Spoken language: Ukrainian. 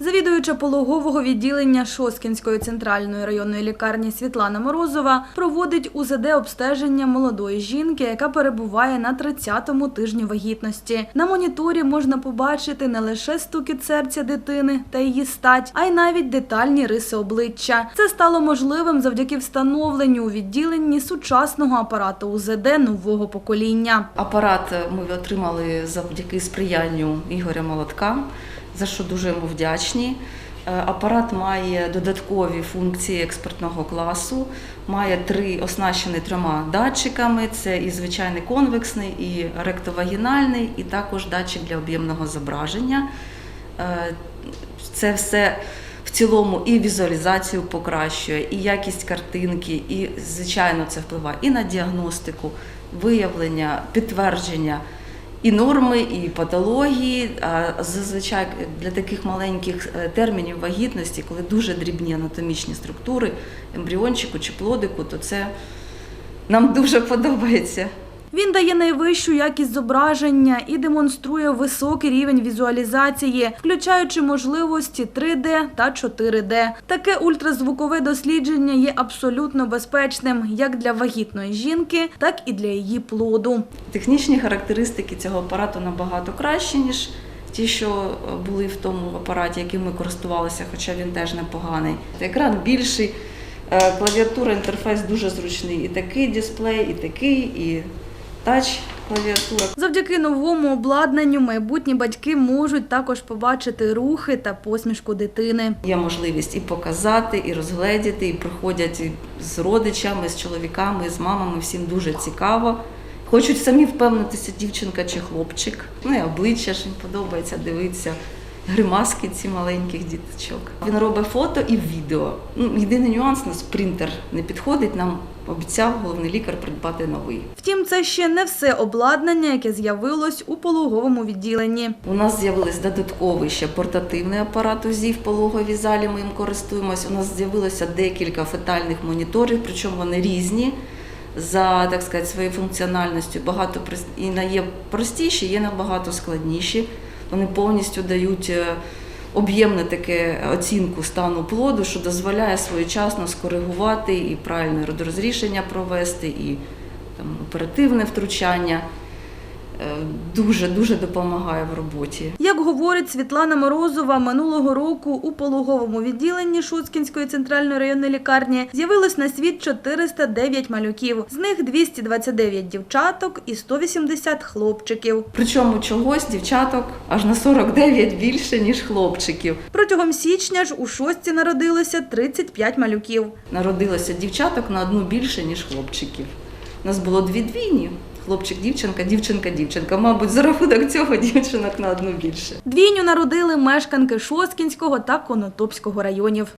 Завідуюча пологового відділення Шоскінської центральної районної лікарні Світлана Морозова проводить УЗД обстеження молодої жінки, яка перебуває на 30-му тижні вагітності. На моніторі можна побачити не лише стукіт серця дитини та її стать, а й навіть детальні риси обличчя. Це стало можливим завдяки встановленню у відділенні сучасного апарату УЗД нового покоління. Апарат ми отримали завдяки сприянню Ігоря Молотка, за що дуже йому вдячні. Е, Апарат має додаткові функції експертного класу, має три оснащений трьома датчиками: це і звичайний конвексний, і ректовагінальний, і також датчик для об'ємного зображення. Е, Це все в цілому і візуалізацію покращує, і якість картинки, і, звичайно, це впливає і на діагностику, виявлення, підтвердження і норми, і патології. А зазвичай для таких маленьких е, термінів вагітності, коли дуже дрібні анатомічні структури, ембріончику чи плодику, то це нам дуже подобається. Він дає найвищу якість зображення і демонструє високий рівень візуалізації, включаючи можливості 3D та 4D. Таке ультразвукове дослідження є абсолютно безпечним як для вагітної жінки, так і для її плоду. Технічні характеристики цього апарату набагато кращі, ніж ті, що е, були в тому апараті, яким ми користувалися, хоча він теж непоганий. Екран більший, е, клавіатура, інтерфейс дуже зручний. І такий дисплей, і такий, і тач клавіатура. Завдяки новому обладнанню майбутні батьки можуть також побачити рухи та посмішку дитини. Є можливість і показати, і розгледіти, і приходять з родичами, з чоловіками, з мамами. Всім дуже цікаво. Хочуть самі впевнитися, дівчинка чи хлопчик. Ну і обличчя ж їм подобається дивитися. Гримаски ці маленьких діточок. Він робить фото і відео. Ну, єдиний нюанс, у нас принтер не підходить. Нам обіцяв головний лікар придбати новий. Втім, це ще не все обладнання, яке з'явилось у пологовому відділенні. У нас з'явилось додатковий ще портативний апарат УЗІ в пологовій залі. Ми їм користуємось. У нас з'явилося декілька фетальних моніторів, причому вони різні за так сказати, своєю функціональністю. Багато і на- є простіші, є набагато складніші. Вони повністю дають е, об'ємне таке оцінку стану плоду, що дозволяє своєчасно скоригувати і правильне родорозрішення провести, і там, оперативне втручання. Дуже дуже допомагає в роботі. Говорить Світлана Морозова, минулого року у пологовому відділенні Шуцкінської центральної районної лікарні з'явилось на світ 409 малюків. З них 229 дівчаток і 180 хлопчиків. Причому чогось дівчаток аж на 49 більше, ніж хлопчиків. Протягом січня ж у шостці народилося 35 малюків. Народилося дівчаток на одну більше, ніж хлопчиків. У нас було дві двійні. Хлопчик, дівчинка, дівчинка, дівчинка. Мабуть, за рахунок цього дівчинок на одну більше. Двійню народили мешканки Шоскінського та Конотопського районів.